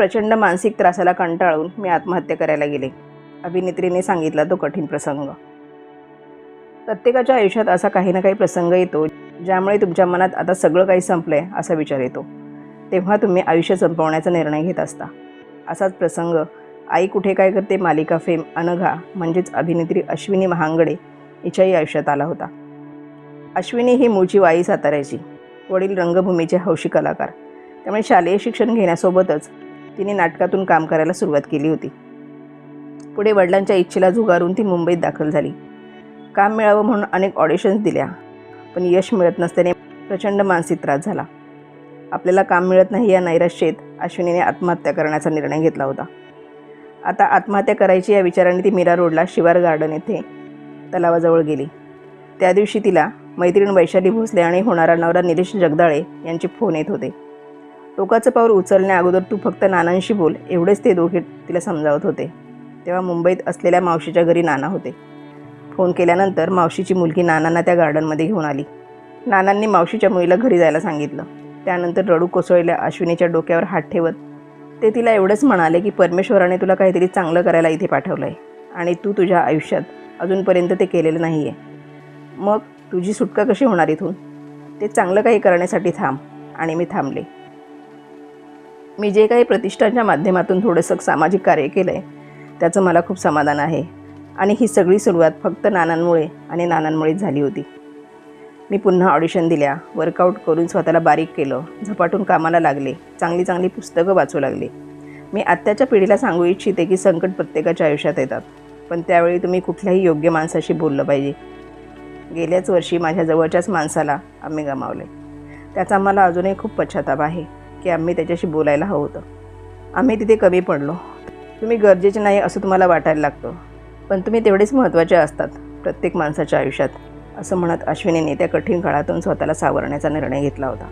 प्रचंड मानसिक त्रासाला कंटाळून मी आत्महत्या करायला गेले. अभिनेत्रीने सांगितला तो कठीण प्रसंग. प्रत्येकाच्या आयुष्यात असा काही ना काही प्रसंग येतो ज्यामुळे तुमच्या मनात आता सगळं काही संपलं आहे असा विचार येतो. तेव्हा तुम्ही आयुष्य संपवण्याचा निर्णय घेत असता. असाच प्रसंग आई कुठे काय करते मालिका फेम अनघा म्हणजेच अभिनेत्री अश्विनी महांगडे हिच्याही आयुष्यात आला होता. अश्विनी ही मूळची वाई साताऱ्याची वडील रंगभूमीचे हौशी कलाकार. त्यामुळे शालेय शिक्षण घेण्यासोबतच तिने नाटकातून काम करायला सुरुवात केली होती. पुढे वडिलांच्या इच्छेला झुगारून ती मुंबईत दाखल झाली. काम मिळावं म्हणून अनेक ऑडिशन्स दिल्या पण यश मिळत नसल्याने प्रचंड मानसिक त्रास झाला. आपल्याला काम मिळत नाही या नैराश्येत अश्विनीने आत्महत्या करण्याचा निर्णय घेतला होता. आता आत्महत्या करायची या विचाराने ती मीरा रोडला शिवार गार्डन येथे तलावाजवळ गेली. त्या दिवशी तिला मैत्रीण वैशाली भोसले आणि होणारा नवरा निलेश जगदाळे यांचे फोन येत होते. टोकाचं पाऊल उचलण्या अगोदर तू फक्त नानांशी बोल. एवढेच ते दोघे तिला समजावत होते. तेव्हा मुंबईत असलेल्या मावशीच्या घरी नाना होते. फोन केल्यानंतर मावशीची मुलगी नानांना त्या गार्डनमध्ये घेऊन आली. नानांनी मावशीच्या मुलीला घरी जायला सांगितलं. त्यानंतर रडू कोसळल्या अश्विनीच्या डोक्यावर हात ठेवत ते तिला एवढंच म्हणाले की परमेश्वराने तुला काहीतरी चांगलं करायला इथे पाठवलं आहे आणि तू तुझ्या आयुष्यात अजूनपर्यंत ते केलेलं नाही आहे मग तुझी सुटका कशी होणार इथून? ते चांगलं काही करण्यासाठी थांब. आणि मी थांबले. मी जे काही प्रतिष्ठानच्या माध्यमातून थोडंसं सामाजिक कार्य केलं आहे त्याचं मला खूप समाधान आहे. आणि ही सगळी सुरुवात फक्त नानांमुळे आणि नानांमुळेच झाली होती. मी पुन्हा ऑडिशन दिल्या वर्कआउट करून स्वतःला बारीक केलं झपाटून कामाला लागले चांगली चांगली पुस्तकं वाचू लागले. मी आत्ताच्या पिढीला सांगू इच्छिते की संकट प्रत्येकाच्या आयुष्यात येतात पण त्यावेळी तुम्ही कुठल्याही योग्य माणसाशी बोललं पाहिजे. गेल्याच वर्षी माझ्या जवळच्याच माणसाला आम्ही गमावले त्याचा मला अजूनही खूप पश्चाताप आहे. की आम्ही त्याच्याशी बोलायला हवं होतं. आम्ही तिथे कमी पडलो. तुम्ही गरजेचे नाही असं तुम्हाला वाटायला लागतं. पण तुम्ही तेवढेच महत्त्वाचे असतात प्रत्येक माणसाच्या आयुष्यात असं म्हणत अश्विनीने त्या कठीण काळातून स्वतःला सावरण्याचा निर्णय घेतला होता.